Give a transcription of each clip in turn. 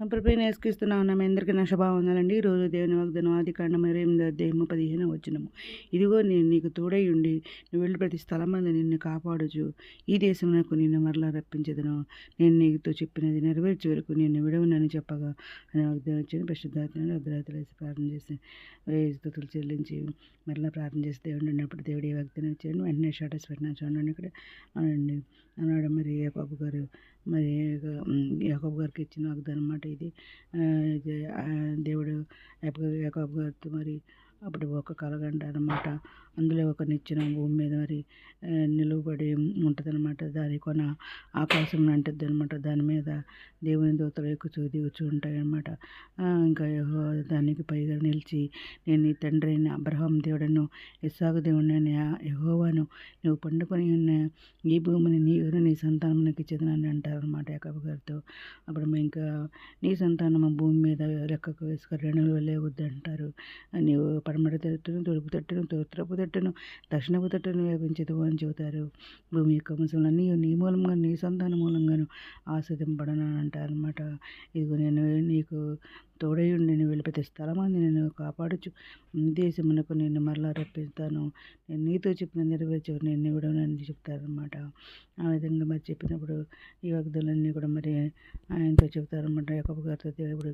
మా ప్రభుత్వం నేర్చుకిస్తున్నాం నా అందరికీ నా శుభావందాలండి. ఈరోజు దేవుని వాగ్దానం ఆది కాండం ఇరవై ఎనిమిది అధ్యాయము పదిహేను వచ్చినము ఇదిగో నేను నీకు తోడై ఉండి నువ్వు వెళ్ళి ప్రతి స్థలమందు నిన్ను కాపాడుచు. ఈ దేశమునకు నిన్ను మరలా రప్పించదును. నేను నీతో చెప్పినది నెరవేర్చే వరకు నిన్ను విడవనని చెప్పగా అని వాగ్దానం వచ్చిన పరిశుద్ధాత్మని అర్ధరాత్రి వేసి ప్రార్థన చేసి స్థుతులు చెల్లించి మరలా ప్రార్థన చేసి దేవుడు ఉన్నప్పుడు దేవుడు ఏ వాగ్దానం ఇచ్చాడు వెంటనే స్టేటస్ పెట్టినా చూడండి ఇక్కడ అనండి అన్నాడు మరి ఏ యాకోబు గారు. మరి యాకబ్ గారికి ఇచ్చిన వాగ్దానం అన్నమాట ఇది. ఇది దేవుడు యాకబ్ గారితో మరి అప్పుడు ఒక కలగంట అనమాట అందులో ఒక నిచ్చిన భూమి మీద మరి నిలువబడి ఉంటుంది అనమాట దాని కొన ఆకాశం అంటుంది అనమాట దాని మీద దేవుని దూతలు ఎక్కుచూ దిగుచూ ఉంటాయి అనమాట ఇంకా దానికి పైగా నిలిచి నేను నీ తండ్రి అయిన అబ్రహం దేవుడను ఇస్సాగు దేవుడిని యహోవాను నువ్వు పండుకొని ఉన్న ఈ భూమిని నీరు నీ సంతానమునికి చెందినని అంటారు అనమాట యాకబు గారితో. అప్పుడు ఇంకా నీ సంతానము భూమి మీద లెక్కకు వేసుకొని రెండు వెళ్ళేవద్దు అంటారు నీవు పడమట తట్టును తూర్పు తట్టును తూర్పు తట్టును దక్షిణపు తట్టును వ్యాపించదు అని చెబుతారు. భూమి యొక్క ముసలన్నీ నీ మూలంగా నీ సంతాన మూలంగాను ఆస్వాదింపడను అంటారు అనమాట ఇదిగో నేను నీకు తోడయుండి నేను వెళ్ళిపోతే స్థలమంది నేను కాపాడుచు. దేశమునకు నేను మరలా రప్పిస్తాను. నేను నీతో చెప్పిన నెరవేర్చు నేను ఇవ్వడం అని చెప్తారనమాట ఆ విధంగా మరి చెప్పినప్పుడు ఈ వగ్దులన్నీ కూడా మరి ఆయనతో చెప్తారనమాట యాకబు గారితో దేవుడు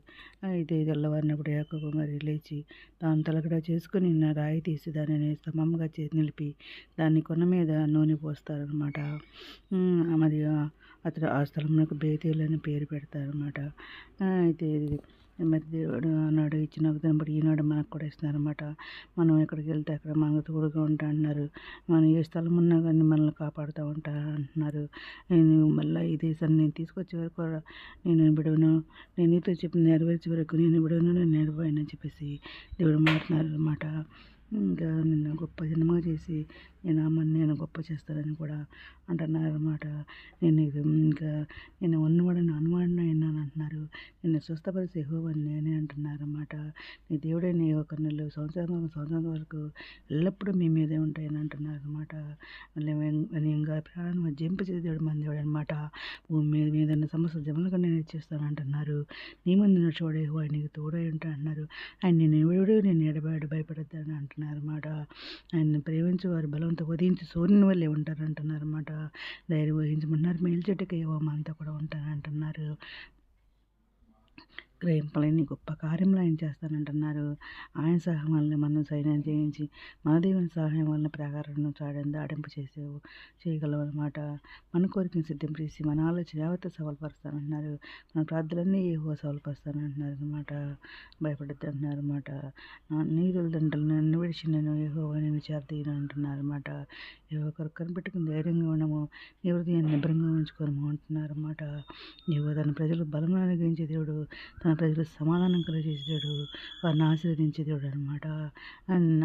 అయితే తెల్లవారినప్పుడు యాకబు మరి లేచి తాను తలకడ చేసుకుని నా రాయి తీసి దానిని స్తంభంగా చే నిలిపి దాన్ని కొన మీద నూనె పోస్తారనమాట. మరి అతడు ఆ స్థలంలో బేతీలు అని పేరు పెడతారనమాట. అయితే మరి దేవుడు ఆనాడు ఇచ్చిన బట్టి ఈనాడు మనకు కూడా ఇస్తున్నారన్నమాట మనం ఎక్కడికి వెళ్తే అక్కడ మనకు తోడుగా ఉంటా అన్నారు. మనం ఏ స్థలం ఉన్నా కానీ మనల్ని కాపాడుతూ ఉంటా అంటున్నారు నేను మళ్ళీ ఈ దేశాన్ని నేను తీసుకొచ్చే వరకు నేను విడవను నేను నీతో చెప్పిన నెరవేర్చే వరకు నేను విడవను నేను నెరవేయనని చెప్పేసి దేవుడు మాట్లాడుతున్నారు అనమాట ఇంకా నిన్ను గొప్ప సినిమా చేసి నేను అమ్మని నేను గొప్ప చేస్తానని కూడా అంటున్నారు అనమాట నేను ఇంకా నేను ఉన్నవాడని అనువాడిని అంటున్నారు. నిన్ను స్వస్థపరిచే యహోవని నేనే అంటున్నారు అనమాట నీ దేవుడే నీ ఒక నెల సంవత్సరం సంవత్సరం వరకు ఎల్లప్పుడూ మీ మీదే ఉంటాయని అంటున్నారు అనమాట మళ్ళీ ఇంకా ప్రాణం జంపించే దేవుడు మన దేవుడు అనమాట భూమి మీద మీద సమస్య జమలకు నేను ఇచ్చేస్తాను అంటున్నారు. నీ ముందు నడిచేవాడు ఆయన నీకు తోడై ఉంటా అంటున్నారు. ఆయన నేను ఎవడు నేను ఎడబాడు భయపడద్దని అంటున్నారు అనమాట ఆయన ప్రేమించి వారు బలవంతం ఉదయించి సూర్యుని వల్లే ఉంటారంటున్నారు అనమాట ధైర్యం వహించమన్నారు. మేల్చెట్టుకి అంతా కూడా ఉంటానంటున్నారు. గ్రహింపలేని గొప్ప కార్యంలో ఆయన చేస్తానంటున్నారు. ఆయన సహాయం వల్ల మనం సైన్యం చేయించి మన దేవుని సహాయం వల్ల ప్రాకారం చాడని దాడింపు చేసేవు చేయగలవు అనమాట మన కోరికను సిద్ధం చేసి మన ఆలోచన యావత్తు సఫలపరుస్తానంటున్నారు. మన ప్రార్థనలన్నీ ఏవో సఫలపరుస్తానంటున్నారు అనమాట భయపడద్దు అంటున్నారు అనమాట నీరుల దండలు నన్ను విడిచి నేను ఏహో అని విచారతీయను అంటున్నారు అనమాట ఏవో ఒకరు కనిపెట్టుకుని ధైర్యంగా ఉండము నీ హృదయాన్ని నిబ్రంగా ఉంచుకోను అంటున్నారు అనమాట ఏవో తన ప్రజలు బలం అనుగ్రహించే దేవుడు తన ప్రజలు సమాధానం కలిగజేసేవాడు వారిని ఆశీర్వదించేవాడు అనమాట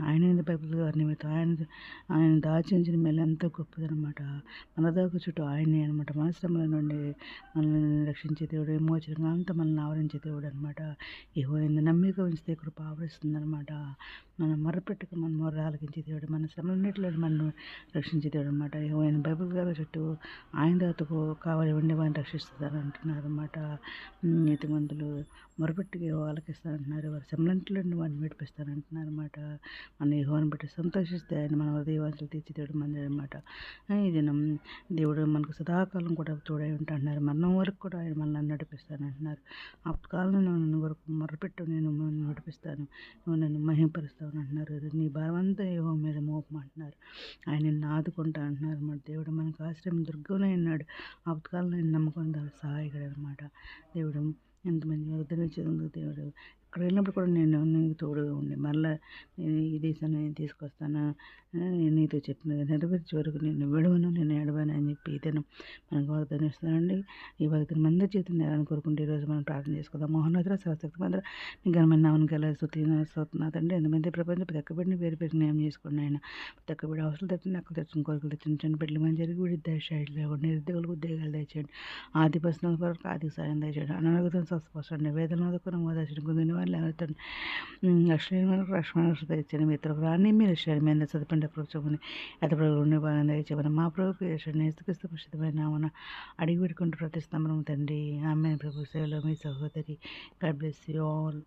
ఆయన బైబిల్ గారి నిమిత్తం ఆయన ఆయన దాచించిన మేలు ఎంతో గొప్పదనమాట మన దాకా చుట్టూ ఆయనే అనమాట మన శ్రమల నుండి మనల్ని రక్షించే దేవుడు విమోచనంగా అంతా మనల్ని ఆవరించే దేవుడు అనమాట ఏవో నమ్మిక ఉంచితే కృప ఆవరిస్తుంది అనమాట మనం మొరపెట్టుకు మన మొర్ర ఆలకించే దేవుడు మన శ్రమలన్నింటిలో మనం రక్షించే దేవుడు అనమాట ఏవో బైబిల్ గారి చుట్టూ ఆయన దాతకు కావాలి ఉండే వారిని రక్షిస్తుందని అంటున్నారు అనమాట నీతిమంతులు. మొరపెట్టి వాళ్ళకి ఇస్తానంటున్నారు వారి సెమలంట్లో వాడిని విడిపిస్తానంటున్నారు అనమాట మన యహోని బట్టి సంతోషిస్తే ఆయన మన హృదయవాంతులు తీర్చిదేవుడు మంది అనమాట ఈ దినం దేవుడు మనకు సదాకాలం కూడా తోడై ఉంటున్నారు మరణం వరకు కూడా ఆయన మనల్ని నడిపిస్తానంటున్నారు. అప్పటికాలంలో నన్ను వరకు మొరపెట్టు నేను నడిపిస్తాను. నువ్వు నన్ను మహింపరుస్తాను అంటున్నారు నీ భారమంతా ఏవో మీద మోపమంటున్నారు. ఆయన నిన్ను ఆదుకుంటా అంటున్నారు మన దేవుడు మనకు ఆశ్రయం దుర్గంలో ఉన్నాడు. అప్పటికాలంలో నమ్మకం సహాయకుడు అనమాట దేవుడు ఎంతమంది వదిలించేందుకు దేవుడు అక్కడ వెళ్ళినప్పుడు కూడా నేను నీకు తోడుగా ఉండి. మళ్ళీ నేను ఈ దేశాన్ని నేను తీసుకొస్తాను? నేను నీతో చెప్పినది నెరవేర్చే వరకు నేను విడవను నేను ఎడవను అని చెప్పి ఇతను మనకు వాగ్దానం ఇస్తానండి ఈ వాగ్దానం అందరి చేతి నేరాన్ని కోరుకుంటే ఈరోజు మనం ప్రార్థన చేసుకుందాం. మోహనోదర సరస్వతి మందిర ఘనమైన నామని గల స్థుతి స్తోత్రం ఎంతమంది ప్రపంచం ప్రతి వేరు పేరు పేరు నియమం చేసుకోండి ఆయన ప్రతి అవసరం తెచ్చండి అక్కడ తెచ్చిన కోరికలు తెచ్చండి చిన్న బిడ్డలు మంచి జరిగి విడి దయచేయండి నిరుద్యోగులకు ఉద్యోగాలు దయచేయండి. ఆది పర్సనల్ వరకు ఆది సాయం దయచేయండి. అనారోగ్యం స్వస్పష్టండి వేదనాథకును మోదర్శన గుందిన వాళ్ళు ఎవరితో లక్ష్మీ మనకు లక్ష్మణ ఇచ్చిన మిత్రులకు రాని మీరు శరీరం మీద చదువుకుంటే ప్రభుత్వం ఎతప్పుడు ఉండే బాగా చెప్పిన మా ప్రభు నేస్తుక్రీస్తు ప్రసిద్ధమైన నామన అడిగి పెట్టుకుంటూ ప్రతిష్టంభరం తండ్రి. ఆమె ప్రభు. సేవలో మీ సహోదరి. God bless you all